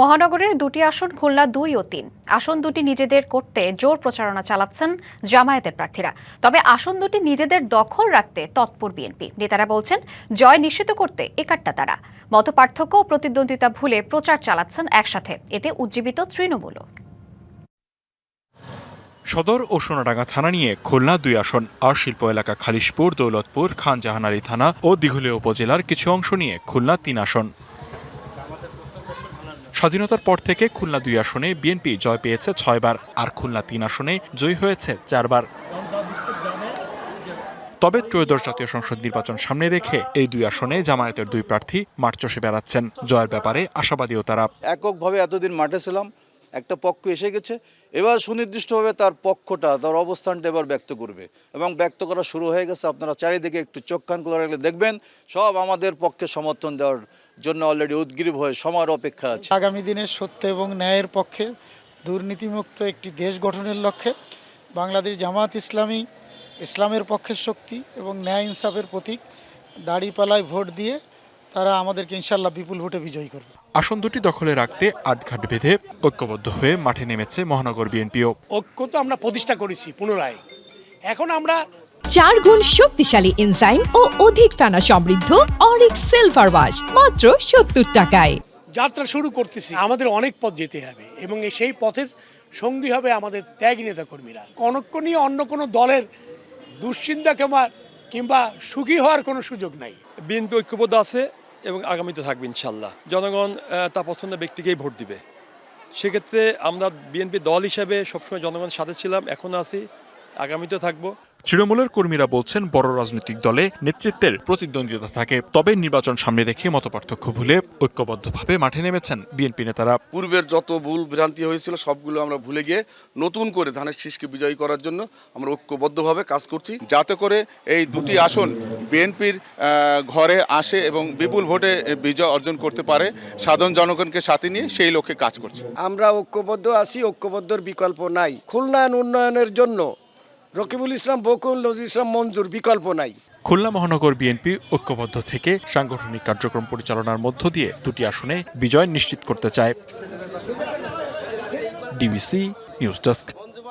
মহানগরের দুটি আসন খুলনা দুই ও তিন। আসন দুটি নিজেদের করতে জোর প্রচারণা চালাচ্ছেন জামায়াতের প্রার্থীরা। তবে আসন দুটি নিজেদের দখল রাখতে তৎপর বিএনপি। নেতারা বলছেন, জয় নিশ্চিত করতে একাট্টা তারা। মত পার্থক্য ও প্রতিদ্বন্দ্বিতা ভুলে প্রচার চালাচ্ছেন একসাথে। এতে উজ্জীবিত তৃণমূলও। সদর ও সোনাডাঙ্গা থানা নিয়ে খুলনা দুই আসন, আর শিল্প এলাকা খালিশপুর, দৌলতপুর খান জাহানারী থানা ও দিঘুলিয়া উপজেলার কিছু অংশ নিয়ে খুলনা তিন আসন। স্বাধীনতার পর থেকে খুলনা দুই আসনে বিএনপি জয় পেয়েছে ছয়বার, আর খুলনা তিন আসনে জয়ী হয়েছে চারবার। তবে ত্রয়োদশ জাতীয় সংসদ নির্বাচন সামনে রেখে এই দুই আসনে জামায়াতের দুই প্রার্থী মাঠ চষে বেড়াচ্ছেন। জয়ের ব্যাপারে আশাবাদীও তারা। এককভাবে এতদিন মাঠে ছিলাম একটা পক্ষ এসে গেছে, এবার সুনির্দিষ্টভাবে তার পক্ষটা, তার অবস্থানটা এবার ব্যক্ত করবে এবং ব্যক্ত করা শুরু হয়ে গেছে। আপনারা চারিদিকে একটু চোখ কান খোলা রাখলে দেখবেন, সব আমাদের পক্ষে সমর্থন দেওয়ার জন্য অলরেডি উদ্গ্রীব হয়ে সময়ের অপেক্ষা আছে। আগামী দিনে সত্য এবং ন্যায়ের পক্ষে দুর্নীতিমুক্ত একটি দেশ গঠনের লক্ষ্যে বাংলাদেশ জামাত ইসলামী ইসলামের পক্ষের শক্তি এবং ন্যায় ইনসাফের প্রতীক দাড়িপালায় ভোট দিয়ে তারা আমাদেরকে ইনশাল্লাহ বিপুল ভোটে বিজয়ী করবে। আসন দুটি দখলে রাখতে আটঘাট বেঁধে ঐক্যবদ্ধ হয়ে মাঠে নেমেছে মহানগর বিএনপিও। ঐক্য তো আমরা প্রতিষ্ঠা করেছি পুনরায়। এখন আমরা চার গুণ শক্তিশালী এনজাইম ও অধিক ফেনা সমৃদ্ধ অরিক্স সিলভার ওয়াশ মাত্র সত্তর টাকায়। যাত্রা শুরু করতেছি। আমাদের অনেক পথ যেতে হবে এবং এই সেই পথের সঙ্গী হবে আমাদের ত্যাগী নেতা কর্মীরা কনক্য নিয়ে অন্য কোনো দলের দুশ্চিন্তা কিংবা সুখী হওয়ার কোনো সুযোগ নাই। বিএনপি ঐক্যবদ্ধ আছে এবং আগামীতে থাকবে ইনশাল্লাহ। জনগণ তা পছন্দ ব্যক্তিকেই ভোট দিবে। সেক্ষেত্রে আমরা বিএনপি দল হিসাবে সবসময় জনগণের সাথে ছিলাম এখনও আছি। আগামীতেও থাকব। তৃণমূলের কর্মীরা বলছেন বড় রাজনৈতিক দলে নেতৃত্বের প্রতিদ্বন্দ্বিতা থাকে তবে নির্বাচন সামনে রেখে মতপার্থক্য ভুলে ঐক্যবদ্ধভাবে মাঠে নেমেছেন বিএনপি নেতারা। পূর্বের যত ভুল ভ্রান্তি হয়েছিল সবগুলো আমরা ভুলে গিয়ে নতুন করে ধানের শীষকে বিজয়ী করার জন্য আমরা ঐক্যবদ্ধভাবে কাজ করছি। যাতে করে এই দুটি আসন বিএনপির ঘরে আসে এবং বিপুল ভোটে বিজয় অর্জন করতে পারে সাধারণ জনগণকে সাথে নিয়ে সেই লক্ষ্যে কাজ করছে। আমরা ঐক্যবদ্ধ আছি ঐক্যবদ্ধর বিকল্প নাই। খুলনায়ন উন্নয়নের জন্য রকিবুল ইসলাম, বকুল নজরুল ইসলাম মঞ্জুর, বিকল্প নাই। খুলনা মহানগর বিএনপি ঐক্যবদ্ধ থেকে সাংগঠনিক কার্যক্রম পরিচালনার মধ্য দিয়ে দুটি আসনে বিজয় নিশ্চিত করতে চায়। DBC news desk.